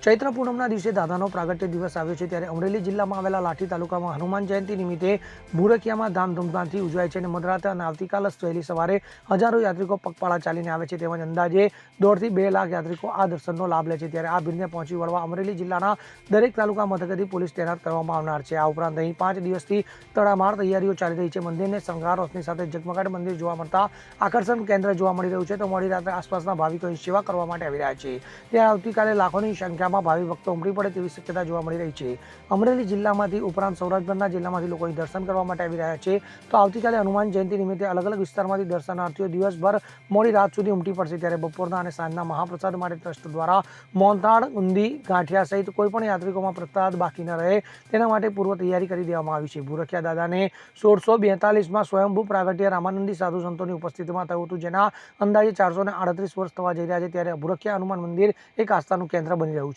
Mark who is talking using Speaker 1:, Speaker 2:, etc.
Speaker 1: ચૈત્ર પૂનમના દિવસે દાદાનો પ્રાગટ્ય દિવસ આવ્યો છે ત્યારે અમરેલી જિલ્લામાં આવેલા લાઠી તાલુકામાં હનુમાન જયંતિ નિમિત્તે ભૂરખિયામાં ધામધૂમધામથી ઉજવાય છે અને મધરાતે અને આવતીકાલ વહેલી સવારે હજારો યાત્રિકો પગપાળા ચાલીને આવે છે તેમજ અંદાજે દોઢથી બે લાખ યાત્રિકો આ દર્શનનો લાભ લે છે ત્યારે આ ભીડને પહોંચી વળવા અમરેલી જિલ્લાના દરેક તાલુકા મથકેથી પોલીસ તૈનાત કરવામાં આવનાર છે. આ ઉપરાંત અહીં પાંચ દિવસથી તડામાર તૈયારીઓ ચાલી રહી છે. મંદિરને શણગાર સાથે જગમગાટ મંદિર જોવા મળતા આકર્ષણ કેન્દ્ર જોવા મળી રહ્યું છે. તો મોડી રાત્રે આસપાસના ભાવિકો સેવા કરવા માટે આવી રહ્યા છે. ત્યાં આવતીકાલે લાખોની સંખ્યામાં ભાવિ ભક્તો ઉમટી પડે તેવી શક્યતા જોવા મળી રહી છે. અમરેલી જિલ્લામાંથી, ઉપરાંત સૌરાષ્ટ્રના જિલ્લામાંથી લોકો દર્શન કરવા માટે આવી રહ્યા છે. તો આવતીકાલે હનુમાન જયંતિ નિમિત્તે અલગ અલગ વિસ્તારમાંથી દર્શનાર્થીઓ દિવસભર મોડી રાત સુધી ઉમટી પડશે ત્યારે બપોરના અને સાંજના મહાપ્રસાદ માટે ટ્રસ્ટ દ્વારા મોહનથાળ ઊંધી, ગાંઠિયા સહિત કોઈ પણ યાત્રિકોમાં પ્રસાદ બાકી ન રહે. તેના માટે પૂર્વ તૈયારી કરી દેવામાં આવી છે. ભૂરખિયા દાદાને સોળસો બેતાલીસમાં સ્વયંભૂ પ્રાગટ્ય રામાનંદી સાધુ સંતોની ઉપસ્થિતિમાં થયું હતું, જેના અંદાજે ચારસો ને આડત્રીસ વર્ષ થવા જઈ રહ્યા છે. ત્યારે ભૂરખિયા હનુમાન મંદિર એક આસ્થાનું કેન્દ્ર બની રહ્યું